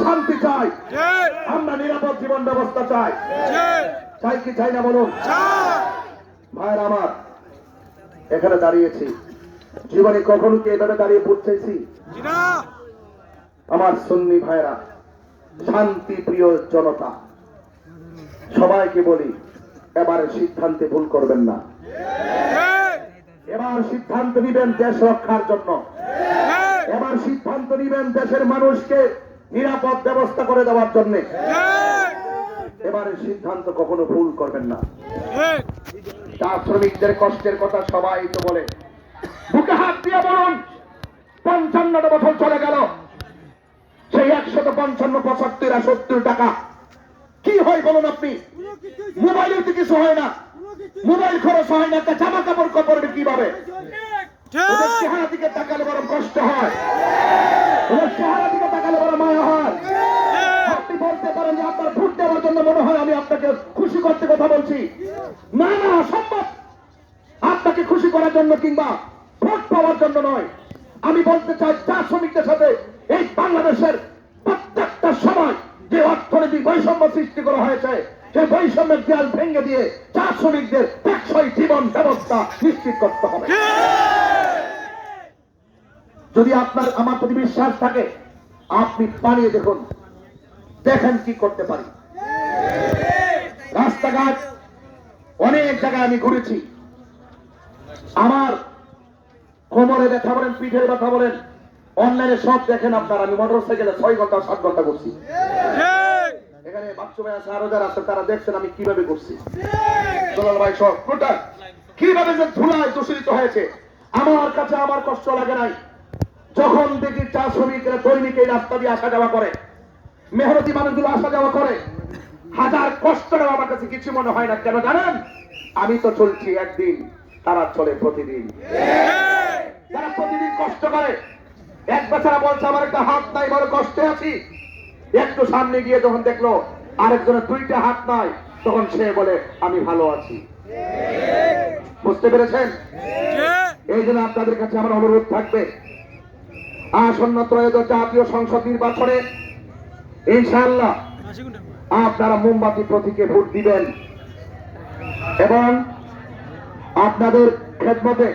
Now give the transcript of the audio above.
শান্তি চাই। আমরা নিরাপদ জীবন ব্যবস্থা চাই। চাই কি চাই না বলুন? ভাইয়ের আমার এখানে দাঁড়িয়েছি। জীবনে কখনো কি এভাবে দাঁড়িয়ে জিনা। আমার সুন্নি ভাইরা শান্তি প্রিয় জনতা সবাইকে বলি এবারে সিদ্ধান্তে ভুল করবেন না। এবার সিদ্ধান্ত নিবেন দেশ রক্ষার জন্য। এবার সিদ্ধান্ত নিবেন দেশের মানুষকে নিরাপদ ব্যবস্থা করে দেওয়ার জন্য। এবারে সিদ্ধান্ত কখনো ভুল করবেন না। চা শ্রমিকদের কষ্টের কথা সবাই তো বলে। বুকে হাত দিয়ে বলুন পঞ্চান্নটা বছর চলে গেল। সেই একশত পঞ্চান্ন পঁচাত্তর আর সত্তর টাকা। কি হয় বলুন আপনি? মোবাইলের তো কিছু হয় না। মোবাইল খরচ হয় না একটা জামা কাপড় কাপড়বে কীভাবে? চেহারা দিকে তাকালে বড় কষ্ট হয়। বলছি, না না অসম্ভব আপনাকে খুশি করার জন্য কিংবা ভোট পাওয়ার জন্য নয়। আমি বলতে চাই চা শ্রমিকদের সাথে এই বাংলাদেশের প্রত্যেকটা সময় যে অর্থনৈতিক বৈষম্য সৃষ্টি করা হয়েছে, সেই বৈষম্যের দেয়াল ভেঙে দিয়ে চা শ্রমিকদের টেকসই জীবন ব্যবস্থা নিশ্চিত করতে হবে। যদি আপনার, আমার প্রতি বিশ্বাস থাকে, আপনি বানিয়ে দেখুন। দেখেন কি করতে পারি। রাস্তাঘাট অনেক জায়গায় আমি ঘুরেছি। আমার কোমরে ব্যথা বলেন, পিঠের ব্যথা বলেন, অনলাইনে সব দেখেন আপনার। আমি মোটর সাইকেলে ছয় ঘণ্টা, সাত ঘণ্টা করছি এখানে বাচ্চু ভাই আছে, আরও যারা আছে, তারা দেখছেন আমি কীভাবে করছি দুলাল ভাই সব কীভাবে যে ধুলায় দূষিত হয়েছে। আমার কাছে আমার কষ্ট লাগে নাই। যখন দেখি চা শ্রমিকরা দৈনিক এই রাস্তা দিয়ে আসা যাওয়া করে, মেহনতি মানুষগুলো আসা যাওয়া করে হাজার কষ্টটাও আমার কাছে কিছু মনে হয় না, কেন জানেন? আমি তো চলছি একদিন, তারা চলে প্রতিদিন। যারা প্রতিদিন কষ্ট করে, এক বেচারা বলছে, আমার একটা হাত নাই, বড় কষ্টে আছি। একটু সামনে গিয়ে যখন দেখল, আরেকজনের দুইটা হাত নাই, তখন সে বলে, আমি ভালো আছি। বুঝতে পেরেছেন? এই জন্য আপনাদের কাছে আমার অনুরোধ থাকবে, আসন্ন ত্রয়োদশ জাতীয় সংসদ নির্বাচনে, ইনশাআল্লাহ আপনারা মোমবাতি প্রতীকে ভোট দিবেন। এবং আপনাদের খেদমতে